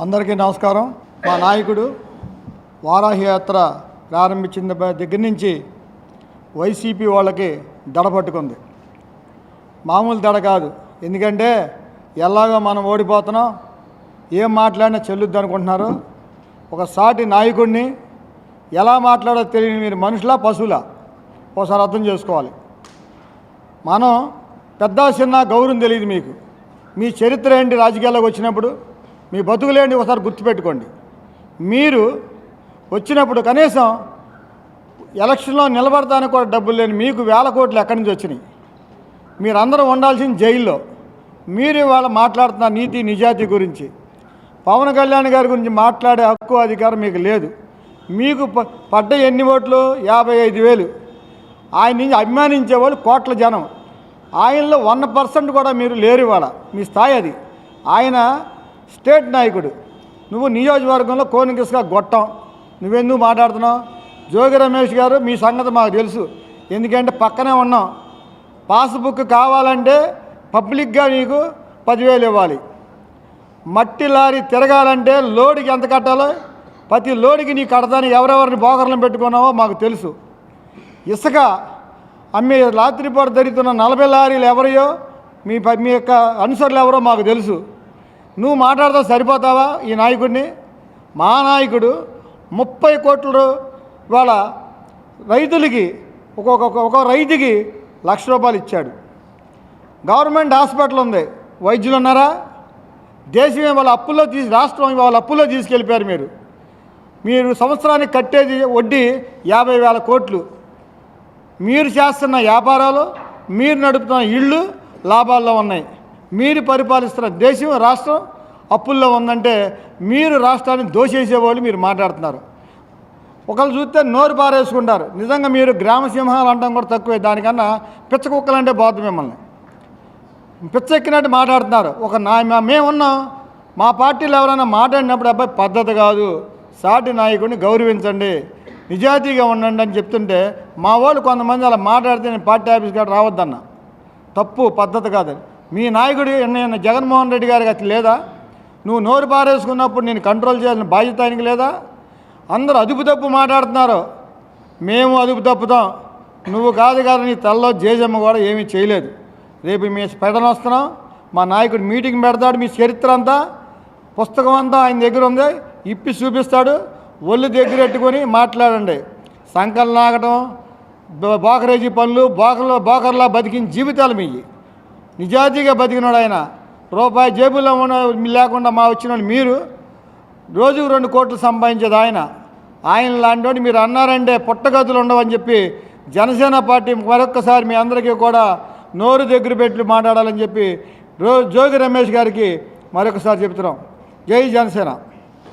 అందరికీ నమస్కారం. మా నాయకుడు వారాహి యాత్ర ప్రారంభించిన దగ్గర నుంచి వైసీపీ వాళ్ళకి దడ పట్టుకుంది. మామూలు దడ కాదు. ఎందుకంటే ఎలాగో మనం ఓడిపోతున్నాం. ఏం మాట్లాడినా చెల్లుద్ది అనుకుంటున్నారు. ఒక సాటి నాయకుడిని ఎలా మాట్లాడో తెలియని మీరు మనుషులా పశువులా? ఒకసారి అర్థం చేసుకోవాలి. మనం పెద్ద చిన్న గౌరవం తెలియదు మీకు. మీ చరిత్ర ఏంటి రాజకీయాల్లోకి వచ్చినప్పుడు? మీ బతుకులేండి ఒకసారి గుర్తుపెట్టుకోండి. మీరు వచ్చినప్పుడు కనీసం ఎలక్షన్లో నిలబడటానికి కూడా డబ్బులు లేని మీకు వేల కోట్లు ఎక్కడి నుంచి వచ్చినాయి? మీరందరూ ఉండాల్సింది జైల్లో. మీరు ఇవాళ మాట్లాడుతున్న నీతి నిజాతి గురించి. పవన్ కళ్యాణ్ గారి గురించి మాట్లాడే హక్కు అధికారం మీకు లేదు. మీకు ప- పడ్డ ఎన్ని ఓట్లు? యాభై ఐదు వేలు. ఆయన నుంచి అభిమానించే వాళ్ళు కోట్ల జనం. ఆయనలో వన్ పర్సెంట్ కూడా మీరు లేరు ఇవాళ. మీ స్థాయి అది. ఆయన స్టేట్ నాయకుడు. నువ్వు నియోజకవర్గంలో కోనికిస్గా గొట్టం. నువ్వెందుకు మాట్లాడుతున్నావు? జోగి రమేష్ గారు మీ సంగతి మాకు తెలుసు. ఎందుకంటే పక్కనే ఉన్నాం. పాస్బుక్ కావాలంటే పబ్లిక్గా నీకు పదివేలు ఇవ్వాలి. మట్టి లారీ తిరగాలంటే లోడుకి ఎంత కట్టాలో? ప్రతి లోడుకి నీ కడతాను ఎవరెవరిని బోకర్లను పెట్టుకున్నావో మాకు తెలుసు. ఇసుక అమ్మే రాత్రిపూట దొరుకుతున్న నలభై లారీలు ఎవరియో మీ ప- మీ యొక్క అనుసరులు ఎవరో మాకు తెలుసు. నువ్వు మాట్లాడతా సరిపోతావా ఈ నాయకుడిని? మా నాయకుడు ముప్పై కోట్లు వాళ్ళ రైతులకి ఒక్కొక్క ఒక్కొక్క రైతుకి లక్ష రూపాయలు ఇచ్చాడు. గవర్నమెంట్ హాస్పిటల్ ఉంది. వైద్యులు ఉన్నారా? దేశమే వాళ్ళ అప్పుల్లో తీసి రాష్ట్రం వాళ్ళ అప్పుల్లో తీసుకెళ్ళిపోయారు మీరు. మీరు సంవత్సరానికి కట్టేది వడ్డీ యాభై వేల కోట్లు. మీరు చేస్తున్న వ్యాపారాలు మీరు నడుపుతున్న ఇళ్ళు లాభాల్లో ఉన్నాయి. మీరు పరిపాలిస్తున్న దేశం రాష్ట్రం అప్పుల్లో ఉందంటే మీరు రాష్ట్రాన్ని దోషేసేవాళ్ళు మీరు మాట్లాడుతున్నారు. ఒకళ్ళు చూస్తే నోరు పారేసుకుంటారు. నిజంగా మీరు గ్రామ సింహాలు అంటాం కూడా తక్కువే. దానికన్నా పిచ్చ కుక్కలంటే బాధ మిమ్మల్ని. పిచ్చెక్కినట్టు మాట్లాడుతున్నారు. ఒక నా మేమున్నాం మా పార్టీలో ఎవరైనా మాట్లాడినప్పుడు అబ్బాయి పద్ధతి కాదు. సాటి నాయకుడిని గౌరవించండి. నిజాయితీగా ఉండండి అని చెప్తుంటే మా వాళ్ళు కొంతమంది అలా మాట్లాడితే నేను పార్టీ ఆఫీస్ కాడ రావద్దన్న. తప్పు పద్ధతి కాదని. మీ నాయకుడు నేను జగన్మోహన్ రెడ్డి గారికి అట్లా లేదా? నువ్వు నోరు పారేసుకున్నప్పుడు నేను కంట్రోల్ చేయాల్సిన బాధ్యత ఆయనకి లేదా? అందరూ అదుపు తప్పు మాట్లాడుతున్నారు. మేము అదుపు తప్పుతాం. నువ్వు కాదు కాదు నీ తలలో జేజమ్మ కూడా ఏమీ చేయలేదు. రేపు మీ పెడన వస్తున్నాం. మా నాయకుడు మీటింగ్ పెడతాడు మీ చరిత్ర అంతా. పుస్తకం అంతా ఆయన దగ్గర ఉంది. ఇప్పి చూపిస్తాడు. ఒళ్ళు దగ్గర పెట్టుకొని మాట్లాడండి. సంకలు నాగటం బోకరేజీ పనులు బోకర్లో బోకర్లా బతికిన జీవితాలు మీ నిజాయితీగా బతికినాడు ఆయన. రూపాయి జేబులో ఉన్న లేకుండా మా వచ్చిన మీరు రోజుకు రెండు కోట్లు సంపాదించేది ఆయన. ఆయన లాంటి మీరు అన్నారంటే పుట్టగతులు ఉండవని చెప్పి జనసేన పార్టీ మరొక్కసారి మీ అందరికీ కూడా నోరు దగ్గర పెట్టి మాట్లాడాలని చెప్పి రో జోగి రమేష్ గారికి మరొకసారి చెప్తున్నాం. జై జనసేన.